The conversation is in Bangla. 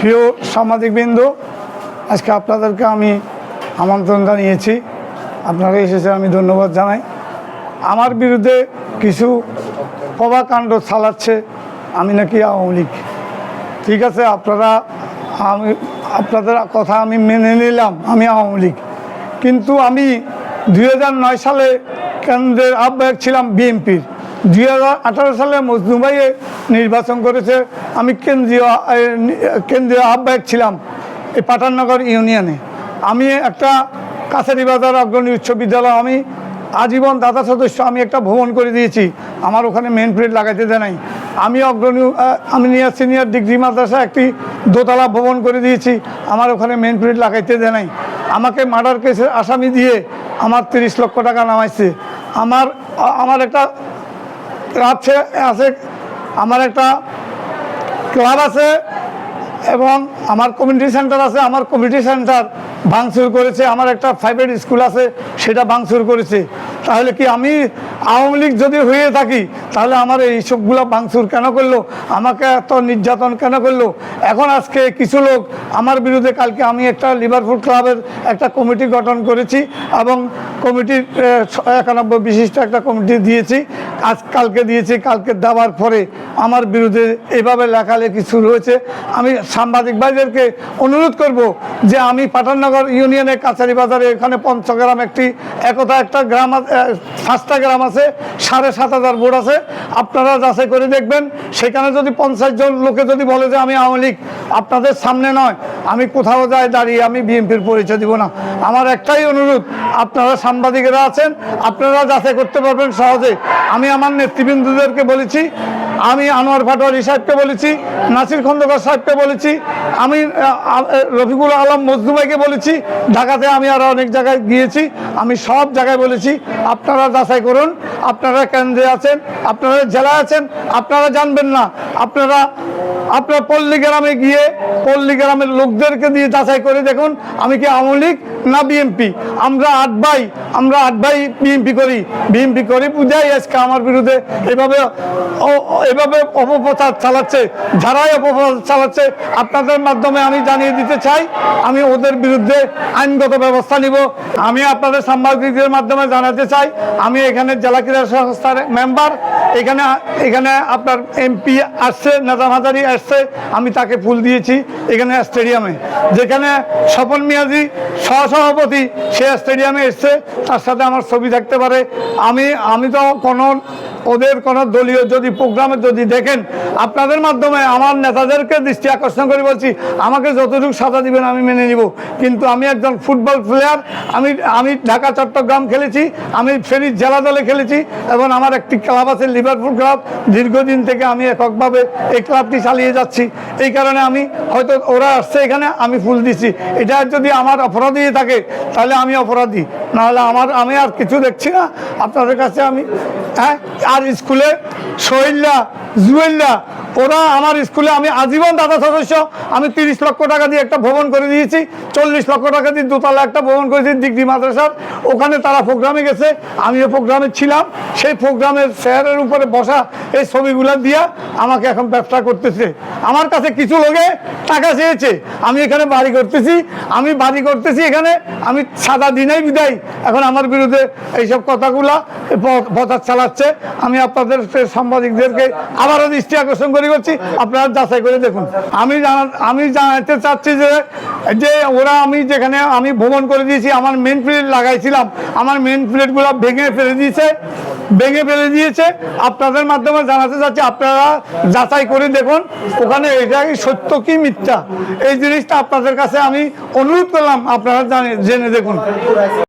প্রিয় সাংবাদিকবৃন্দ, আজকে আপনাদেরকে আমি আমন্ত্রণ জানিয়েছি। আপনারা এসেছে আমি ধন্যবাদ জানাই। আমার বিরুদ্ধে কিছু প্রভাকাণ্ড চালাচ্ছে আমি নাকি আওয়ামী লীগ। ঠিক আছে, আপনারা, আমি, আপনাদের কথা আমি মেনে নিলাম, আমি আওয়ামী লীগ। কিন্তু আমি দুই হাজার নয় সালে কেন্দ্রের আহ্বায়ক ছিলাম বিএনপির। দুই হাজার আঠারো সালে মজনু নির্বাচন করেছে, আমি কেন্দ্রীয় কেন্দ্রীয় আহ্বায়ক ছিলাম এই পাঠাননগর ইউনিয়নে। আমি একটা কাছারি বাজার অগ্রণী উচ্চ বিদ্যালয়, আমি আজীবন দাদা সদস্য, আমি একটা ভ্রমণ করে দিয়েছি। আমার ওখানে মেন প্লেট লাগাইতে দেয় নাই। আমি অগ্রণী আমি নিয়ে সিনিয়র ডিগ্রি মাদ্রাসা একটি দোতলা ভ্রমণ করে দিয়েছি। আমার ওখানে মেন প্লেট লাগাইতে দেয় নাই। আমাকে মার্ডার কেসের আসামি দিয়ে আমার তিরিশ লক্ষ টাকা নামাইছে। আমার আমার একটা আছে আছে আমার একটা ক্লাব আছে এবং আমার কমিউনিটি সেন্টার আছে। আমার কমিউনিটি সেন্টার ভাঙচুর করেছে। আমার একটা প্রাইভেট স্কুল আছে, সেটা ভাঙচুর করেছে। তাহলে কি আমি আওয়ামী লীগ যদি হয়ে থাকি, তাহলে আমার এই সবগুলো ভাঙচুর কেন করল? আমাকে এত নির্যাতন কেন করল? এখন আজকে কিছু লোক আমার বিরুদ্ধে কালকে আমি একটা লিভারপুল ক্লাবের একটা কমিটি গঠন করেছি এবং কমিটির একানব্বই বিশিষ্ট একটা কমিটি দিয়েছি। আজ কালকে দিয়েছি, কালকে দেওয়ার পরে আমার বিরুদ্ধে এভাবে লেখালেখি শুরু হয়েছে। আমি সাংবাদিক ভাইদেরকে অনুরোধ করব যে আমি পাঠাননগর ইউনিয়নের কাছারি বাজারে এখানে পঞ্চগ্রাম একটি একতা একটা গ্রাম পাঁচটা গ্রাম আছে, সাড়ে সাত হাজার ভোট আছে। আপনারা যাচাই করে দেখবেন। সেখানে যদি পঞ্চাশ জন লোকে যদি বলে যে আমি আওয়ামী লীগ, আপনাদের সামনে নয়। আমি কোথাও যাই দাঁড়িয়ে আমি বিএনপির পরিচয় দিব না। আমার একটাই অনুরোধ, আপনারা সাংবাদিকেরা আছেন, আপনারা যাচাই করতে পারবেন সহজে আমি আমার নেতৃবৃন্দদেরকে বলেছি আমি আনোয়ার পাটোয়ারি সাহেবকে বলেছি, নাসির খন্দকার সাহেবকে বলেছি, আমি রফিকুল আলম মজদুমাইকে বলেছি, ঢাকাতে আমি আরও অনেক জায়গায় গিয়েছি, আমি সব জায়গায় বলেছি, আপনারা যাচাই করুন, আপনারা কেন্দ্রে আছেন, আপনারা জেলায় আছেন, আপনারা জানবেন না, আপনারা, আপনার পল্লী গ্রামে গিয়ে, পল্লী গ্রামের লোকদেরকে দিয়ে যাচাই করে দেখুন, আমি কি আওয়ামী লীগ না বিএনপি? আমরা আট ভাই, আমরা আট ভাই বিএনপি করি বিএনপি করি, বুঝাই আজকে আমার বিরুদ্ধে এভাবে এভাবে অপপ্রচার চালাচ্ছে যারাই অপপ্রচার চালাচ্ছে, আপনাদের মাধ্যমে আমি জানিয়ে দিতে চাই, আমি ওদের বিরুদ্ধে আইনগত ব্যবস্থা নিব। আমি আপনাদের সাংবাদিকদের মাধ্যমে জানাতে চাই, আমি এখানে জেলা ক্রীড়া সংস্থার মেম্বার, এখানে এখানে আপনার এমপি আসছে নেতা হাজারি আসছে, আমি তাকে ফুল দিয়েছি এখানে স্টেডিয়ামে। যেখানে স্বপন মিয়াজি সহসভাপতি, সে স্টেডিয়ামে এসছে, তার সাথে আমার ছবি থাকতে পারে। আমি আমি তো কোনো ওদের কোনো দলীয় যদি প্রোগ্রামে যদি দেখেন, আপনাদের মাধ্যমে আমার নেতাদেরকে দৃষ্টি আকর্ষণ করে বলছি, আমাকে যতটুকু সাজা দিবেন আমি মেনে নিব। কিন্তু আমি একজন ফুটবল প্লেয়ার আমি আমি ঢাকা, চট্টগ্রাম খেলেছি, আমি ফেনী জেলা দলে খেলেছি এবং আমার একটি ক্লাব আছে লিভারপুল ক্লাব। দীর্ঘদিন থেকে আমি এককভাবে এই ক্লাবটি চালিয়ে যাচ্ছি। এই কারণে আমি হয়তো ওরা আসছে এখানে, আমি ফুল দিছি এটা যদি আমার অপরাধী থাকে, তাহলে আমি অপরাধী। নাহলে আমার, আমি আর কিছু দেখছি না। আপনাদের কাছে আমি হ্যাঁ আর স্কুলে শহীদরা জুয়েল্লা ওরা আমার স্কুলে আমি আজীবন দাদা সদস্য। আমি তিরিশ লক্ষ টাকা দিয়ে একটা ভবন করে দিয়েছি, চল্লিশ লক্ষ টাকা দিয়ে দোতলা একটা ভবন করেছি ডিগ্রি মাদ্রাসার। ওখানে তারা প্রোগ্রামে গেছে, আমিও প্রোগ্রামে ছিলাম। সেই প্রোগ্রামের চেয়ারের উপরে বসা এই ছবিগুলো দিয়া আমাকে এখন ব্যবসা করতেছে। আমার কাছে কিছু লোকে টাকা চেয়েছে, আমি এখানে বাড়ি করতেছি, আমি বাড়ি করতেছি এখানে, আমি সাদা দিনেই বিদায়। এখন আমার বিরুদ্ধে এইসব কথাগুলা প্রচার চালাচ্ছে আমি আপনাদের সাংবাদিকদেরকে আবারও দৃষ্টি আকর্ষণ করে। করছি, আপনারা যাচাই করে দেখুন। আমি আমি জানাতে চাচ্ছি যে যে ওরা আমি যেখানে আমি ভ্রমণ করে দিয়েছি, আমার মেন প্লেট লাগাইছিলাম। আমার মেন প্লেটগুলো ভেঙে ফেলে দিয়েছে, ভেঙে ফেলে দিয়েছে। আপনাদের মাধ্যমে জানাতে চাচ্ছি, আপনারা যাচাই করে দেখুন, ওখানে এটা সত্য কি মিথ্যা। এই জিনিসটা আপনাদের কাছে আমি অনুরোধ করলাম, আপনারা জানে জেনে দেখুন।